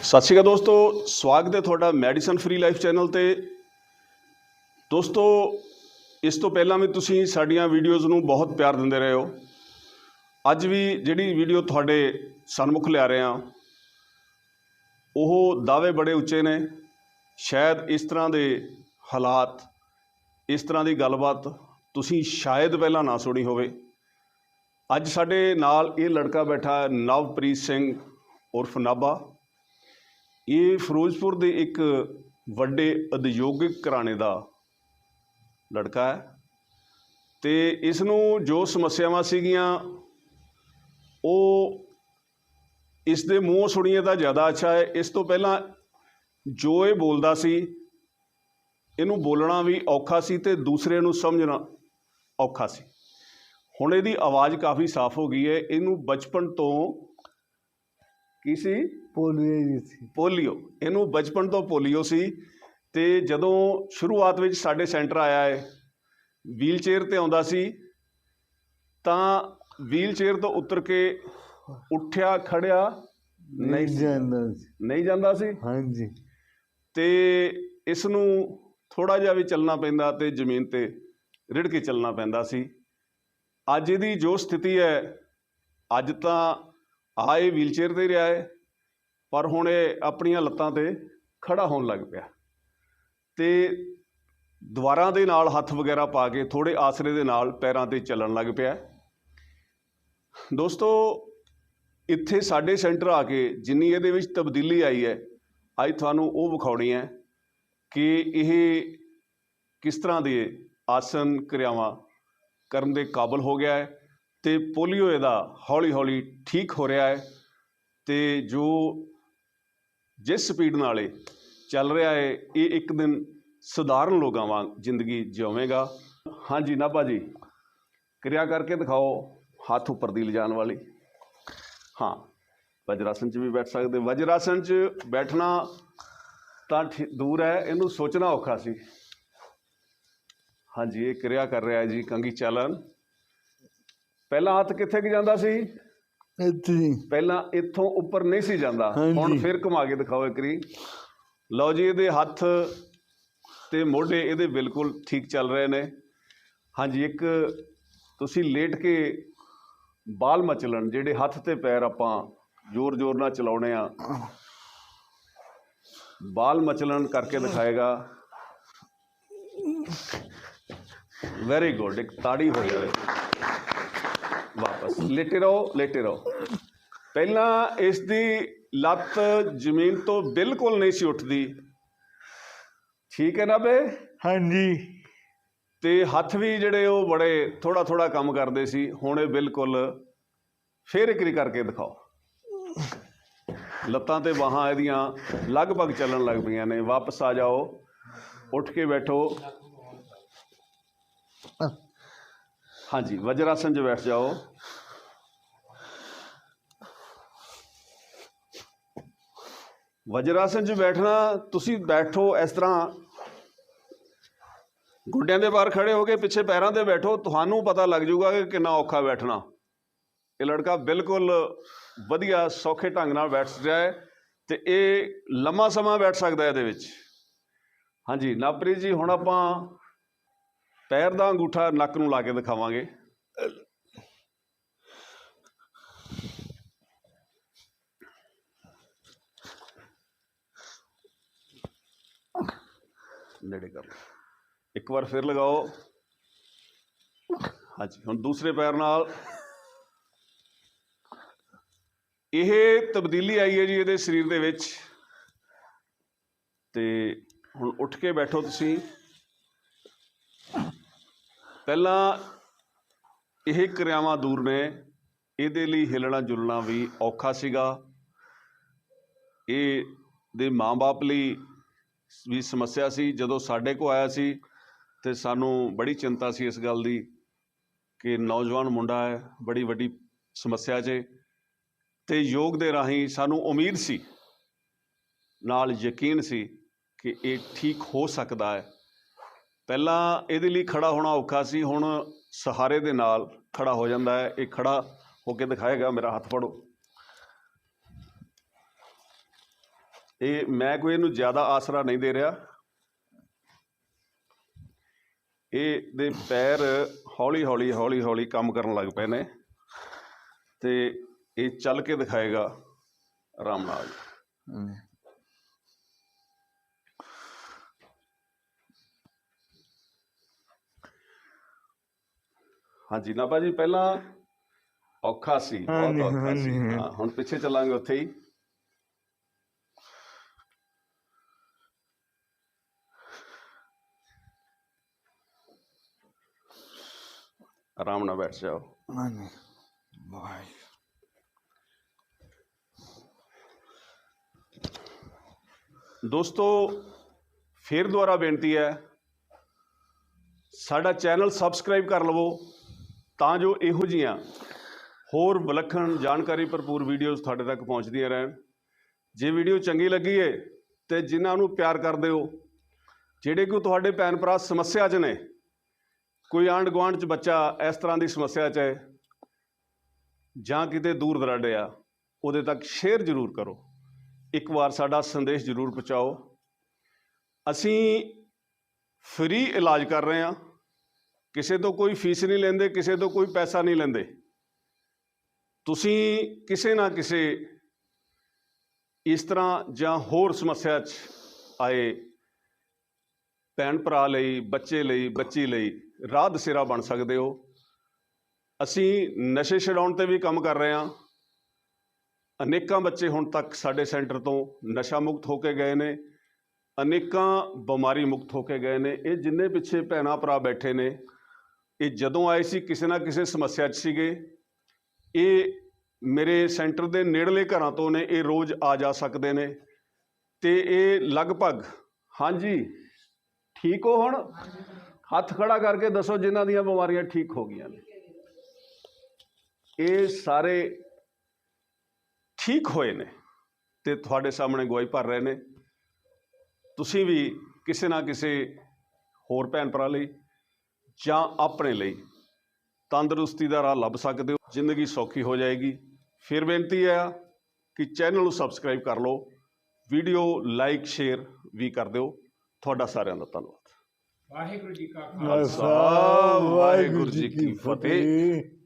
ਸਤਿ ਸ਼੍ਰੀ ਅਕਾਲ ਦੋਸਤੋ, ਸਵਾਗਤ ਹੈ ਤੁਹਾਡਾ ਮੈਡੀਸਨ ਫ੍ਰੀ ਲਾਈਫ ਚੈਨਲ ਤੇ। ਦੋਸਤੋ, ਇਸ ਤੋਂ ਪਹਿਲਾਂ ਵੀ ਤੁਸੀਂ ਸਾਡੀਆਂ ਵੀਡੀਓਜ਼ ਨੂੰ ਬਹੁਤ ਪਿਆਰ ਦਿੰਦੇ ਰਹੇ ਹੋ। ਅੱਜ ਵੀ ਜਿਹੜੀ ਵੀਡੀਓ ਤੁਹਾਡੇ ਸਨਮੁਖ ਲਿਆ ਰਹੇ ਹਾਂ, ਉਹ ਦਾਅਵੇ ਬੜੇ ਉੱਚੇ ਨੇ। ਸ਼ਾਇਦ ਇਸ ਤਰ੍ਹਾਂ ਦੇ ਹਾਲਾਤ, ਇਸ ਤਰ੍ਹਾਂ ਦੀ ਗੱਲਬਾਤ ਤੁਸੀਂ ਸ਼ਾਇਦ ਪਹਿਲਾਂ ਨਾ ਸੁਣੀ ਹੋਵੇ। ਅੱਜ ਸਾਡੇ ਨਾਲ ਇਹ ਲੜਕਾ ਬੈਠਾ ਨਵਪ੍ਰੀਤ ਸਿੰਘ ਉਰਫ ਨਾਭਾ। ਇਹ ਫਿਰੋਜ਼ਪੁਰ ਦੇ ਇੱਕ ਵੱਡੇ ਉਦਯੋਗਿਕ ਘਰਾਣੇ ਦਾ ਲੜਕਾ ਹੈ ਤੇ ਇਸ ਨੂੰ ਜੋ ਸਮੱਸਿਆਵਾਂ ਸੀਗੀਆਂ, ਉਹ ਇਸ ਦੇ ਮੂੰਹ ਸੁਣੀਏ ਤਾਂ ਜ਼ਿਆਦਾ ਅੱਛਾ ਹੈ। ਇਸ ਤੋਂ ਪਹਿਲਾਂ ਜੋ ਇਹ ਬੋਲਦਾ ਸੀ, ਇਹਨੂੰ ਬੋਲਣਾ ਵੀ ਔਖਾ ਸੀ ਤੇ ਦੂਸਰੇ ਨੂੰ ਸਮਝਣਾ ਔਖਾ ਸੀ। ਹੁਣ ਇਹਦੀ ਆਵਾਜ਼ ਕਾਫੀ ਸਾਫ਼ ਹੋ ਗਈ ਹੈ। ਇਹਨੂੰ ਬਚਪਨ ਤੋਂ ਕੀ ਸੀ? ਪੋਲੀਓ ਜੀ ਸੀ। ਪੋਲੀਓ। ਇਹਨੂੰ ਬਚਪਨ ਤੋਂ ਪੋਲੀਓ ਸੀ ਤੇ ਜਦੋਂ ਸ਼ੁਰੂਆਤ ਵਿੱਚ ਸਾਡੇ ਸੈਂਟਰ ਆਇਆ ਹੈ ਵੀਲ ਚੇਅਰ ਤੇ ਆਉਂਦਾ ਸੀ ਤਾਂ ਵੀਲ ਚੇਅਰ ਤੋਂ ਉਤਰ ਕੇ ਉੱਠਿਆ ਖੜਿਆ ਨਹੀਂ। ਜਾਂਦਾ ਸੀ। ਨਹੀਂ ਜਾਂਦਾ ਸੀ? ਹਾਂਜੀ। ਤੇ ਇਸ ਨੂੰ ਥੋੜਾ ਜਿਹਾ ਵੀ ਚੱਲਣਾ ਪੈਂਦਾ ਤੇ ਜ਼ਮੀਨ ਤੇ ਰਿੜ ਕੇ ਚੱਲਣਾ ਪੈਂਦਾ ਸੀ। ਅੱਜ ਇਹਦੀ ਜੋ ਸਥਿਤੀ ਹੈ ਅੱਜ ਤਾਂ ਆਏ ਵੀਲਚੇਅਰ ਤੇ ਰਿਹਾ ਹੈ ਪਰ ਹੁਣ ਇਹ ਆਪਣੀਆਂ ਲੱਤਾਂ ਤੇ ਖੜਾ ਹੋਣ ਲੱਗ ਪਿਆ। ਤੇ ਦੁਆਰਾਂ ਦੇ ਨਾਲ ਹੱਥ ਵਗੈਰਾ ਪਾ ਕੇ ਥੋੜੇ ਆਸਰੇ ਦੇ ਨਾਲ ਪੈਰਾਂ ਤੇ ਚੱਲਣ ਲੱਗ ਪਿਆ। ਦੋਸਤੋ, ਇੱਥੇ ਸਾਡੇ ਸੈਂਟਰ ਆ ਕੇ ਜਿੰਨੀ ਇਹਦੇ ਵਿੱਚ ਤਬਦੀਲੀ ਆਈ ਹੈ, ਅੱਜ ਤੁਹਾਨੂੰ ਉਹ ਵਿਖਾਉਣੀ ਹੈ ਕਿ ਇਹ ਕਿਸ ਤਰ੍ਹਾਂ ਦੇ ਆਸਨ ਕਿਰਿਆਵਾਂ ਕਰਨ ਦੇ ਕਾਬਲ ਹੋ ਗਿਆ ਹੈ। ਅਤੇ ਪੋਲੀਓ ਇਹਦਾ ਹੌਲੀ ਹੌਲੀ ਠੀਕ ਹੋ ਰਿਹਾ ਹੈ ਅਤੇ ਜੋ ਜਿਸ ਸਪੀਡ ਨਾਲ ਇਹ ਚੱਲ ਰਿਹਾ ਹੈ, ਇਹ ਇੱਕ ਦਿਨ ਸਧਾਰਨ ਲੋਕਾਂ ਵਾਂਗ ਜ਼ਿੰਦਗੀ ਜਿਉਵੇਂਗਾ ਹਾਂਜੀ, ਨਾਭਾ ਜੀ, ਕਿਰਿਆ ਕਰਕੇ ਦਿਖਾਓ ਹੱਥ ਉੱਪਰ ਦੀ ਲਿਜਾਣ ਵਾਲੀ। ਹਾਂ ਵਜਰਾਸਨ 'ਚ ਵੀ ਬੈਠ ਸਕਦੇ। ਵਜਰਾਸਨ 'ਚ ਬੈਠਣਾ ਤਾਂ ਠੀ- ਦੂਰ ਹੈ, ਇਹਨੂੰ ਸੋਚਣਾ ਔਖਾ ਸੀ। ਹਾਂਜੀ, ਇਹ ਕਿਰਿਆ ਕਰ ਰਿਹਾ ਹੈ ਜੀ ਕੰਗੀ ਚਾਲਨ ਪਹਿਲਾਂ ਹੱਥ ਕਿੱਥੇ ਕਿ ਜਾਂਦਾ ਸੀ? ਇੱਥੇ। ਪਹਿਲਾਂ ਇੱਥੋਂ ਉੱਪਰ ਨਹੀਂ ਸੀ ਜਾਂਦਾ। ਹੁਣ। ਫਿਰ ਘੁਮਾ ਕੇ ਦਿਖਾਓ ਇੱਕ ਰੀ। ਲਓ ਜੀ ਇਹਦੇ ਹੱਥ ਤੇ ਮੋਢੇ ਇਹਦੇ ਬਿਲਕੁਲ ਠੀਕ ਚੱਲ ਰਹੇ ਨੇ। ਹਾਂਜੀ ਇੱਕ ਤੁਸੀਂ ਲੇਟ ਕੇ ਬਾਲ ਮਚਲਣ ਜਿਹੜੇ ਹੱਥ ਤੇ ਪੈਰ ਆਪਾਂ ਜ਼ੋਰ ਜ਼ੋਰ ਨਾਲ ਚਲਾਉਣੇ ਆ। ਬਾਲ ਮਚਲਣ ਕਰਕੇ ਦਿਖਾਏਗਾ। ਵੈਰੀ ਗੁੱਡ ਇੱਕ ਤਾੜੀ ਹੋ ਜਾਵੇ। ਵਾਪਸ। ਲੇਟੇ ਰਹੋ ਲੇਟੇ ਰਹੋ ਪਹਿਲਾਂ ਇਸ ਦੀ ਲੱਤ ਜ਼ਮੀਨ ਤੋਂ ਬਿਲਕੁਲ ਨਹੀਂ ਸੀ ਉੱਠਦੀ। ਠੀਕ ਹੈ ਨਾ ਬੇ? ਹਾਂਜੀ। ਤੇ ਹੱਥ ਵੀ ਜਿਹੜੇ ਉਹ ਬੜੇ ਥੋੜਾ ਥੋੜਾ ਕੰਮ ਕਰਦੇ ਸੀ ਹੁਣ ਇਹ ਬਿਲਕੁਲ ਫੇਰ ਇਕਰੀ ਕਰਕੇ ਦਿਖਾਓ। ਲੱਤਾਂ ਤੇ ਬਾਹਾਂ ਇਹਦੀਆਂ ਲਗਭਗ ਚੱਲਣ ਲੱਗ ਪਈਆਂ ਨੇ। ਵਾਪਸ ਆ ਜਾਓ ਉੱਠ ਕੇ ਬੈਠੋ। ਹਾਂਜੀ ਵਜਰਾਸਨ 'ਚ ਬੈਠ ਜਾਓ। ਵਜਰਾਸਨ 'ਚ ਬੈਠਣਾ, ਤੁਸੀਂ ਬੈਠੋ ਇਸ ਤਰ੍ਹਾਂ। ਗੁੱਡਿਆਂ ਦੇ ਬਾਹਰ ਖੜੇ ਹੋ ਕੇ ਪਿੱਛੇ ਪੈਰਾਂ ਤੇ ਬੈਠੋ, ਤੁਹਾਨੂੰ ਪਤਾ ਲੱਗ ਜਾਊਗਾ ਕਿ ਕਿੰਨਾ ਔਖਾ ਬੈਠਣਾ। ਇਹ ਲੜਕਾ ਬਿਲਕੁਲ ਵਧੀਆ, ਸੌਖੇ ਢੰਗ ਨਾਲ ਬੈਠ ਰਿਹਾ ਹੈ ਤੇ ਇਹ ਲੰਮਾ ਸਮਾਂ ਬੈਠ ਸਕਦਾ ਹੈ ਇਹਦੇ ਵਿੱਚ। ਹਾਂਜੀ ਨਾਪਰੀ ਜੀ, ਹੁਣ ਆਪਾਂ ਪੈਰ ਦਾ ਅੰਗੂਠਾ ਨੱਕ ਨੂੰ ਲਾ ਕੇ ਦਿਖਾਵਾਂਗੇ। ਨੇੜੇ ਕਰ ਇੱਕ ਵਾਰ ਫਿਰ ਲਗਾਓ। ਹਾਂਜੀ, ਹੁਣ ਦੂਸਰੇ ਪੈਰ ਨਾਲ। ਇਹ ਤਬਦੀਲੀ ਆਈ ਹੈ ਜੀ ਇਹਦੇ ਸਰੀਰ ਦੇ ਵਿੱਚ। ਤੇ ਹੁਣ ਉੱਠ ਕੇ ਬੈਠੋ ਤੁਸੀਂ। ਪਹਿਲਾਂ ਇਹ ਕਿਰਿਆਵਾਂ ਦੂਰ ਨੇ, ਇਹਦੇ ਲਈ ਹਿਲਣਾ ਜੁਲਣਾ ਵੀ ਔਖਾ ਸੀਗਾ। ਇਹ ਦੇ ਮਾਂ-ਬਾਪ ਲਈ ਵੀ ਸਮੱਸਿਆ ਸੀ। ਜਦੋਂ ਸਾਡੇ ਕੋ ਆਇਆ ਸੀ ਤੇ ਸਾਨੂੰ ਬੜੀ ਚਿੰਤਾ ਸੀ ਇਸ ਗੱਲ ਦੀ ਕਿ ਨੌਜਵਾਨ ਮੁੰਡਾ ਹੈ, ਬੜੀ ਵੱਡੀ ਸਮੱਸਿਆ 'ਚ ਤੇ ਯੋਗ ਦੇ ਰਾਹੀਂ ਸਾਨੂੰ ਉਮੀਦ ਸੀ, ਨਾਲ ਯਕੀਨ ਸੀ ਕਿ ਇਹ ਠੀਕ ਹੋ ਸਕਦਾ ਹੈ। ਪਹਿਲਾਂ ਇਹਦੇ ਲਈ ਖੜਾ ਹੋਣਾ ਔਖਾ ਸੀ, ਹੁਣ ਸਹਾਰੇ ਦੇ ਨਾਲ ਖੜਾ ਹੋ ਜਾਂਦਾ ਹੈ। ਇਹ ਖੜਾ ਹੋ ਕੇ ਦਿਖਾਏਗਾ, ਮੇਰਾ ਹੱਥ ਫੜੋ। ਇਹ ਮੈਂ ਕੋਈ ਇਹਨੂੰ ਜ਼ਿਆਦਾ ਆਸਰਾ ਨਹੀਂ ਦੇ ਰਿਹਾ। ਇਹ ਦੇ ਪੈਰ ਹੌਲੀ ਹੌਲੀ ਹੌਲੀ ਹੌਲੀ ਕੰਮ ਕਰਨ ਲੱਗ ਪਏ ਨੇ ਤੇ ਇਹ ਚੱਲ ਕੇ ਦਿਖਾਏਗਾ ਆਰਾਮ ਨਾਲ ਹਾਂਜੀ ਨਾ ਭਾਜੀ ਪਹਿਲਾਂ ਔਖਾ ਸੀ ਬਹੁਤ ਹਾਂਜੀ, ਔਖਾ ਸੀ। ਹਾਂਜੀ। ਹਾਂ। ਹੁਣ ਪਿੱਛੇ ਚੱਲਾਂਗੇ ਉੱਥੇ ਹੀ। ਆਰਾਮ ਨਾਲ ਬੈਠ ਜਾਓ। ਹਾਂਜੀ ਵਾਹਿਗੁਰੂ। ਦੋਸਤੋ ਫੇਰ ਦੁਬਾਰਾ ਬੇਨਤੀ ਹੈ ਸਾਡਾ ਚੈਨਲ ਸਬਸਕ੍ਰਾਈਬ ਕਰ ਲਵੋ। ਤਾਂ ਜੋ ਇਹੋ ਜੀਆਂ ਹੋਰ ਵਿਲੱਖਣ ਜਾਣਕਾਰੀ ਭਰਪੂਰ ਵੀਡੀਓਜ਼ ਤੁਹਾਡੇ ਤੱਕ ਪਹੁੰਚਦੀਆਂ ਰਹਿਣ। ਜੇ ਵੀਡੀਓ ਚੰਗੀ ਲੱਗੀ ਏ ਤੇ ਜਿਨ੍ਹਾਂ ਨੂੰ ਪਿਆਰ ਕਰਦੇ ਹੋ, ਜਿਹੜੇ ਕਿ ਤੁਹਾਡੇ ਭੈਣ ਭਰਾ ਸਮੱਸਿਆ 'ਚ ਨੇ, ਕੋਈ ਆਂਢ ਗੁਆਂਢ 'ਚ ਬੱਚਾ ਇਸ ਤਰ੍ਹਾਂ ਦੀ ਸਮੱਸਿਆ 'ਚ ਹੈ, ਜਾਂ ਕਿਤੇ ਦੂਰ ਦਰਾਡੇ ਆ, ਉਹਦੇ ਤੱਕ ਸ਼ੇਅਰ ਜ਼ਰੂਰ ਕਰੋ। ਇੱਕ ਵਾਰ ਸਾਡਾ ਸੰਦੇਸ਼ ਜ਼ਰੂਰ ਪਹੁੰਚਾਓ। ਅਸੀਂ ਫ੍ਰੀ ਇਲਾਜ ਕਰ ਰਹੇ ਹਾਂ। ਕਿਸੇ ਤੋਂ ਕੋਈ ਫੀਸ ਨਹੀਂ ਲੈਂਦੇ, ਕਿਸੇ ਤੋਂ ਕੋਈ ਪੈਸਾ ਨਹੀਂ ਲੈਂਦੇ। ਤੁਸੀਂ ਕਿਸੇ ਨਾ ਕਿਸੇ ਇਸ ਤਰ੍ਹਾਂ ਜਾਂ ਹੋਰ ਸਮੱਸਿਆ 'ਚ ਆਏ, ਭੈਣ ਭਰਾ ਲਈ, ਬੱਚੇ ਲਈ, ਬੱਚੀ ਲਈ ਰਾਹ ਦਸੇਰਾ ਬਣ ਸਕਦੇ ਹੋ। ਅਸੀਂ ਨਸ਼ੇ ਛਡਾਉਣ ਤੇ ਵੀ ਕੰਮ ਕਰ ਰਹੇ ਹਾਂ। ਅਨੇਕਾਂ ਬੱਚੇ ਹੁਣ ਤੱਕ ਸਾਡੇ ਸੈਂਟਰ ਤੋਂ ਨਸ਼ਾ ਮੁਕਤ ਹੋ ਕੇ ਗਏ ਨੇ। ਅਨੇਕਾਂ ਬਿਮਾਰੀ ਮੁਕਤ ਹੋ ਕੇ ਗਏ ਨੇ। ਇਹ ਜਿੰਨੇ ਪਿੱਛੇ ਭੈਣਾਂ ਭਰਾ ਬੈਠੇ ਨੇ ਇਹ ਜਦੋਂ ਆਏ ਸੀ, ਕਿਸੇ ਨਾ ਕਿਸੇ ਸਮੱਸਿਆ 'ਚ ਸੀਗੇ। ਇਹ ਮੇਰੇ ਸੈਂਟਰ ਦੇ ਨੇੜਲੇ ਘਰਾਂ ਤੋਂ ਨੇ, ਇਹ ਰੋਜ਼ ਆ ਜਾ ਸਕਦੇ ਨੇ। ਤੇ ਇਹ ਲਗਭਗ, ਹਾਂਜੀ, ਠੀਕ ਹੋ ਹੁਣ? ਹੱਥ ਖੜਾ ਕਰਕੇ ਦੱਸੋ ਜਿਨ੍ਹਾਂ ਦੀਆਂ ਬਿਮਾਰੀਆਂ ਠੀਕ ਹੋ ਗਈਆਂ ਨੇ। ਇਹ ਸਾਰੇ ਠੀਕ ਹੋਏ ਨੇ ਤੇ ਤੁਹਾਡੇ ਸਾਹਮਣੇ ਗਵਾਹੀ ਭਰ ਰਹੇ ਨੇ। ਤੁਸੀਂ ਵੀ ਕਿਸੇ ਨਾ ਕਿਸੇ ਹੋਰ ਭੈਣ ਭਰਾ ਲਈ ਜਾਂ ਆਪਣੇ ਲਈ ਤੰਦਰੁਸਤੀ ਦਾ ਰਾਹ ਲੱਭ ਸਕਦੇ ਹੋ ਜ਼ਿੰਦਗੀ ਸੌਖੀ ਹੋ ਜਾਏਗੀ। ਫਿਰ ਬੇਨਤੀ ਹੈ ਕਿ ਚੈਨਲ ਨੂੰ ਸਬਸਕ੍ਰਾਈਬ ਕਰ ਲਓ ਵੀਡੀਓ ਲਾਈਕ ਸ਼ੇਅਰ ਵੀ ਕਰ ਦਿਓ। ਤੁਹਾਡਾ ਸਾਰਿਆਂ ਦਾ ਧੰਨਵਾਦ। ਵਾਹਿਗੁਰੂ ਜੀ ਕਾ ਖਾਲਸਾ। ਵਾਹਿਗੁਰੂ ਜੀ ਕੀ ਫਤਿਹ।